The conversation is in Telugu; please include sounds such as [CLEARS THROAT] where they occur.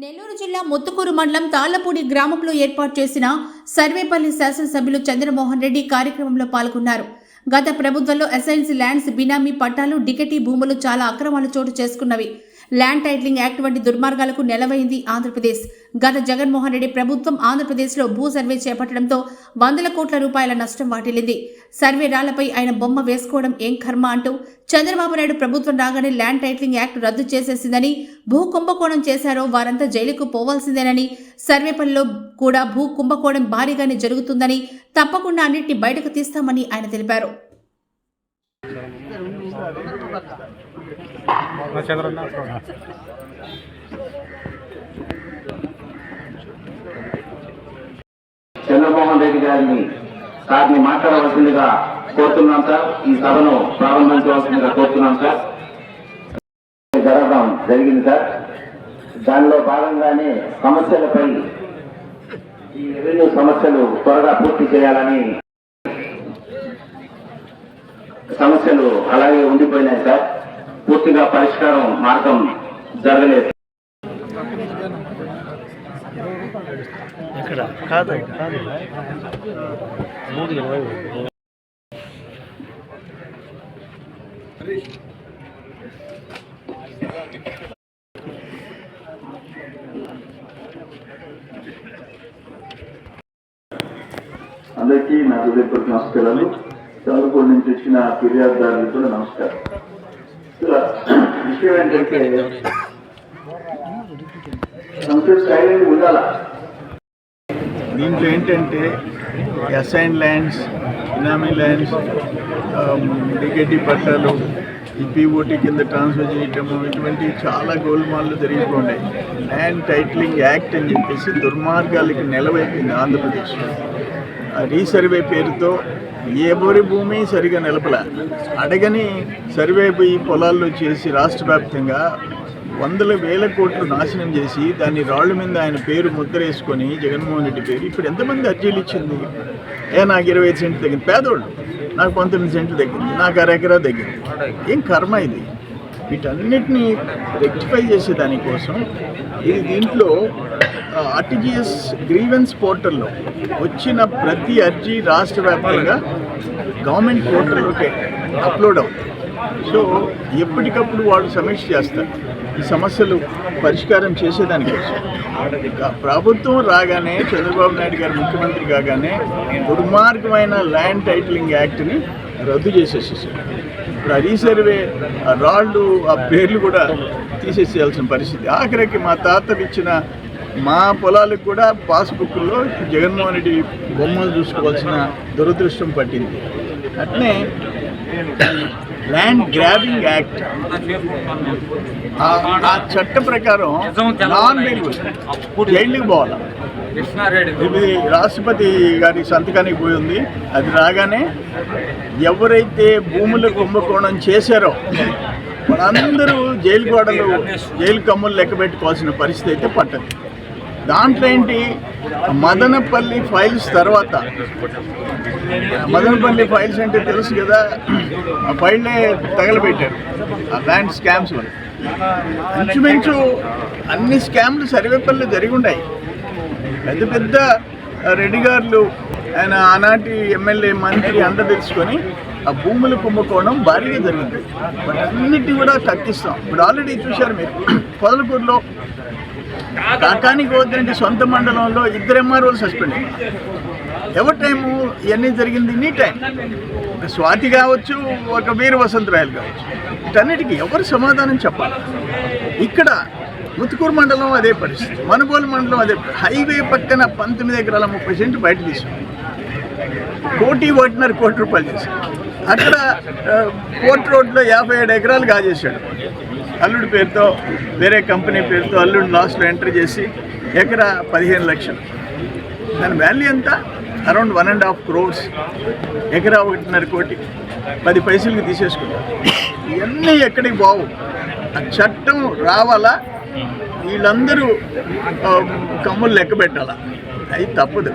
నెల్లూరు జిల్లా ముత్తుకూరు మండలం తాళ్ళపూడి గ్రామంలో ఏర్పాటు చేసిన సర్వేపల్లి శాసనసభ్యులు చంద్రమోహన్ రెడ్డి కార్యక్రమంలో పాల్గొన్నారు. గత ప్రభుత్వంలో ఎస్ఐన్సీ ల్యాండ్స్ బినామీ పట్టాలు డికెటీ భూములు చాలా అక్రమాలు చోటు చేసుకున్నవి. ల్యాండ్ టైటిలింగ్ యాక్ట్ వంటి దుర్మార్గాలకు నెలవైంది ఆంధ్రప్రదేశ్. గత జగన్మోహన్ రెడ్డి ప్రభుత్వం ఆంధ్రప్రదేశ్లో భూ సర్వే చేపట్టడంతో వందల కోట్ల రూపాయల నష్టం వాటిల్లింది. సర్వే రాళ్ళపై ఆయన బొమ్మ వేసుకోవడం ఏం కర్మ అంటూ చంద్రబాబు నాయుడు ప్రభుత్వం రాగానే ల్యాండ్ టైటిలింగ్ యాక్ట్ రద్దు చేసేసిందని భూ కుంభకోణం చేశారో వారంతా జైలుకు పోవాల్సిందేనని సర్వే పనిలో కూడా భూ కుంభకోణం భారీగానే జరుగుతుందని తప్పకుండా అన్నింటినీ బయటకు తీస్తామని ఆయన తెలిపారు. చంద్రన్న చంద్రమోహన్ రెడ్డి గారిని సార్ని మాట్లాడవలసిందిగా కోరుతున్నాం సార్. ఈ సభను ప్రారంభించవలసిందిగా కోరుతున్నాం సార్. జరగడం జరిగింది సార్. దానిలో భాగంగానే సమస్యలపై ఈ రెవెన్యూ సమస్యలు త్వరగా పూర్తి చేయాలని సమస్యలు అలాగే ఉండిపోయినాయి సార్. పూర్తిగా పరిష్కారం మార్గం జరగలేదు. అందరికీ నా హృదయపూర్వక నమస్కారాలు. చంద్రపూడి నుంచి వచ్చిన ఫిర్యాదుదారులకు కూడా నమస్కారం. విషయం ఏంటంటే సంస్థ సైలెంట్ ఉండాలా దీంట్లో ఏంటంటే అసైన్ ల్యాండ్స్ ఇనామీ ల్యాండ్స్ um, డికెటీ పట్టాలు ఈ పీఓటీ కింద ట్రాన్స్ఫర్ చేయటము ఇటువంటి చాలా గోల్మాల్లు జరిగిపోయినాయి ల్యాండ్ టైటిలింగ్ యాక్ట్ అని చెప్పేసి దుర్మార్గాలకి నిలవైపోయింది ఆంధ్రప్రదేశ్లో. రీసర్వే పేరుతో ఎవరి భూమి సరిగా నిలపల. అడగని సర్వేపోయి పొలాల్లో చేసి రాష్ట్ర వ్యాప్తంగా వందల వేల కోట్లు నాశనం చేసి దాన్ని రాళ్ళ మీద ఆయన పేరు ముద్రేసుకొని జగన్మోహన్ రెడ్డి పేరు ఇప్పుడు ఎంతమంది అర్జీలు ఇచ్చింది? ఏ నాకు ఇరవై ఐదు సెంట్లు తగ్గింది. పేదోళ్ళు. నాకు పంతొమ్మిది సెంట్లు తగ్గింది. నాకు అరెకరా తగ్గింది. ఏం కర్మ ఇది? వీటన్నిటిని రెక్టిఫై చేసే దానికోసం ఇది దీంట్లో ఆర్టీజీఎస్ గ్రీవెన్స్ పోర్టల్లో వచ్చిన ప్రతి అర్జీ రాష్ట్ర వ్యాప్తంగా గవర్నమెంట్ పోర్టల్లోకే అప్లోడ్ అవుతుంది. సో ఎప్పటికప్పుడు వాళ్ళు సమీక్ష చేస్తారు. ఈ సమస్యలు పరిష్కారం చేసేదానికోసం ప్రభుత్వం రాగానే చంద్రబాబు నాయుడు గారు ముఖ్యమంత్రి కాగానే దుర్మార్గమైన ల్యాండ్ టైటిలింగ్ యాక్ట్ని రద్దు చేసేసేసారు. ఇప్పుడు ఆ రీసర్వే రాళ్ళు ఆ పేర్లు కూడా తీసేసేయాల్సిన పరిస్థితి. ఆఖరికి మా తాతలు ఇచ్చిన మా పొలాలకు కూడా పాస్బుక్లో జగన్మోహన్ రెడ్డి బొమ్మలు చూసుకోవాల్సిన దురదృష్టం పట్టింది. అట్నే ల్యాండ్ గ్రాబింగ్ యాక్ట్. ఆ- చట్ట ప్రకారం నాన్ జైలుకి పోవాలి? ఇది రాష్ట్రపతి గారి సంతకానికి పోయి ఉంది. అది రాగానే ఎవరైతే భూముల కుంభకోణం చేశారో వాళ్ళందరూ జైలు గోడలు జైలు కమ్ములు లెక్క పెట్టుకోవాల్సిన పరిస్థితి అయితే పట్టదు దాంట్లో ఏంటి? మదనపల్లి ఫైల్స్ తర్వాత. మదనపల్లి ఫైల్స్ అంటే తెలుసు కదా? ఆ ఫైల్నే తగలబెట్టారు. ఆ ల్యాండ్ స్కామ్స్ వల్ల. ఇంచుమించు అన్ని స్కామ్లు సర్వేపల్లి జరిగి ఉన్నాయి పెద్ద పెద్ద రెడ్డి గారులు ఆయన ఆనాటి ఎమ్మెల్యే మంత్రి అంత తెలుసుకొని ఆ భూముల కుంభకోణం భారీగా జరిగింది. బట్ అన్నిటి కూడా తగ్గిస్తాం ఇప్పుడు ఆల్రెడీ చూశారు మీరు. [CLEARS THROAT] పొదలకూరులో కాకానికి వద్దంటే సొంత మండలంలో ఇద్దరు ఎంఆర్ఓలు సస్పెండ్ ఎవరి టైము ఇవన్నీ జరిగింది నీ టైం. ఒక స్వాతి కావచ్చు ఒక వీర వసంతరాయలు కావచ్చు. వీటన్నిటికీ ఎవరు సమాధానం చెప్పాలి? ఇక్కడ ముత్తుకూరు మండలం అదే పరిస్థితి. మనుగోలు మండలం అదే హైవే పక్కన పంతొమ్మిది ఎకరాల ముప్పై సెంట్లు బయట తీసుకుంది కోటి ఒకటిన్నర కోటి రూపాయలు చేశాడు అక్కడ ఆ, కోర్ట్ రోడ్లో యాభై ఏడు ఎకరాలు కాజేశాడు. అల్లుడి పేరుతో వేరే కంపెనీ పేరుతో అల్లుడు లాస్ట్లో ఎంటర్ చేసి ఎకరా పదిహేను లక్షలు. దాని వాల్యూ ఎంత? Around one and half crores. ఎకరా ఒకటిన్నర కోటి. పది పైసలకి తీసేసుకున్నారు ఇవన్నీ ఎక్కడికి బావు ఆ చట్టం రావాలా? వీళ్ళందరూ కమ్ములు లెక్క పెట్టాలా? అది తప్పదు.